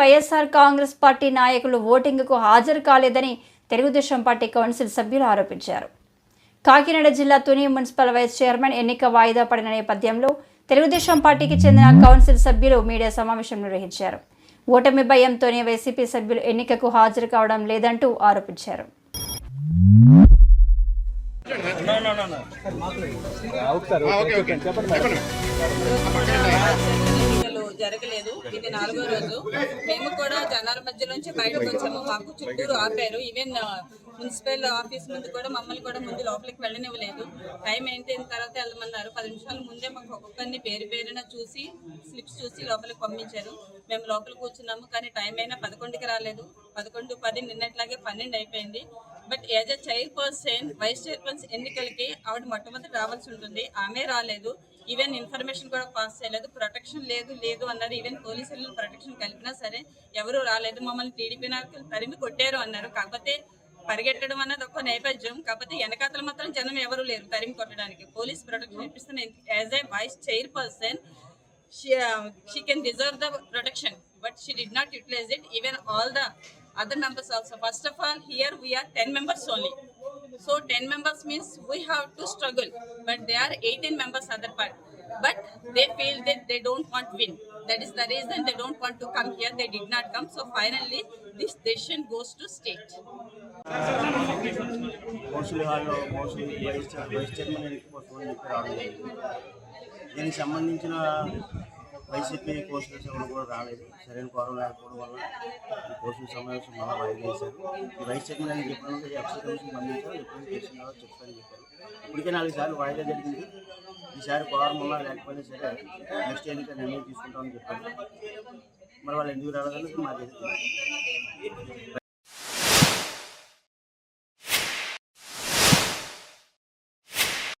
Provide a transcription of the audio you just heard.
YSR Congress party నాయకులు ఓటింగ్కు హాజరు కాలేదని తెలుగుదేశం పార్టీ కౌన్సిల్ సభ్యులు ఆరోపించారు. కాకినాడ జిల్లా తుని మున్సిపల్ వైస్ చైర్మన్ ఎన్నిక వాయిదా పడిన నేపథ్యంలో తెలుగుదేశం పార్టీకి చెందిన కౌన్సిల్ సభ్యులు మీడియా సమావేశం నిర్వహించారు. ఓటమి భయంతోనే వైసీపీ సభ్యులు ఎన్నికకు హాజరు కావడం లేదంటూ ఆరోపించారు. జరగలేదు. ఇది నాలుగో రోజు. మేము కూడా జనాల మధ్య నుంచి బయటకు వచ్చాము. మాకు చుట్టూరు ఆపారు. ఈవెన్ మున్సిపల్ ఆఫీస్ ముందు కూడా మమ్మల్ని కూడా ముందు లోపలికి వెళ్ళనివ్వలేదు. టైం మెయింటైన్ తర్వాత వెళ్ళమన్నారు పది నిమిషాల ముందే మాకు ఒక్కొక్కరిని పేరు పేరున చూసి స్లిప్స్ చూసి లోపలికి పంపించారు. మేము లోపల కూర్చున్నాము కానీ టైం అయినా పదకొండుకి రాలేదు. పదకొండు పది నిన్నట్లాగే పన్నెండు అయిపోయింది. But as a chairperson vice chairperson ఎన్నికలకి ఆవిడ మొట్టమొదటి రావాల్సి ఉంటుంది. ఆమె రాలేదు. ఈవెన్ ఇన్ఫర్మేషన్ కూడా పాస్ చేయలేదు. ప్రొటెక్షన్ లేదు లేదు అన్నారు. ఈవెన్ పోలీసులు ప్రొటెక్షన్ కలిపినా సరే ఎవరు రాలేదు. మమ్మల్ని టీడీపీ నాయకులు తరిమి కొట్టారు అన్నారు. కాకపోతే పరిగెట్టడం అనేది ఒక నేపథ్యం. కాకపోతే వెనకాతలు మాత్రం జనం ఎవరు లేరు తరిమి కొట్టడానికి. Police protection ఇప్పిస్తున్న as a vice chairperson she can deserve the protection but she did not utilize it even all the other members also first of all here we are ten members only 10 members only so 10 members means we have to struggle but there are 18 members other part but they feel that they don't want win that is the reason they don't want to come here they did not come so finally this decision goes to state council హాల్లో council vice chair- vice chairman ఎన్నిక కోసం అని చెప్పి రావడం జరిగింది దీనికి సంబంధించిన YCP council సభ్యులు కూడా రాలేదు. సరైన కోరం లేకపోవడం వల్ల ఈ కౌన్సిల్ సమావేశం మళ్ళీ వాయిదా వేశారు ఈ వైస్ చైర్మన్ అని చెప్పినందుకు ఎఫ్సీ కమిషన్ పంపించారు ఎప్పుడు తెలిసిందో చెప్తారని చెప్పారు. ఇప్పటికే నాలుగు సార్లు వాయిదా జరిగింది. ఈసారి కోరం ఉన్నా లేకపోయినా సరే నెక్స్ట్ ఎన్నిక నిర్ణయం తీసుకుంటామని చెప్పారు. మరి వాళ్ళు ఎందుకు రాలేదని మాకు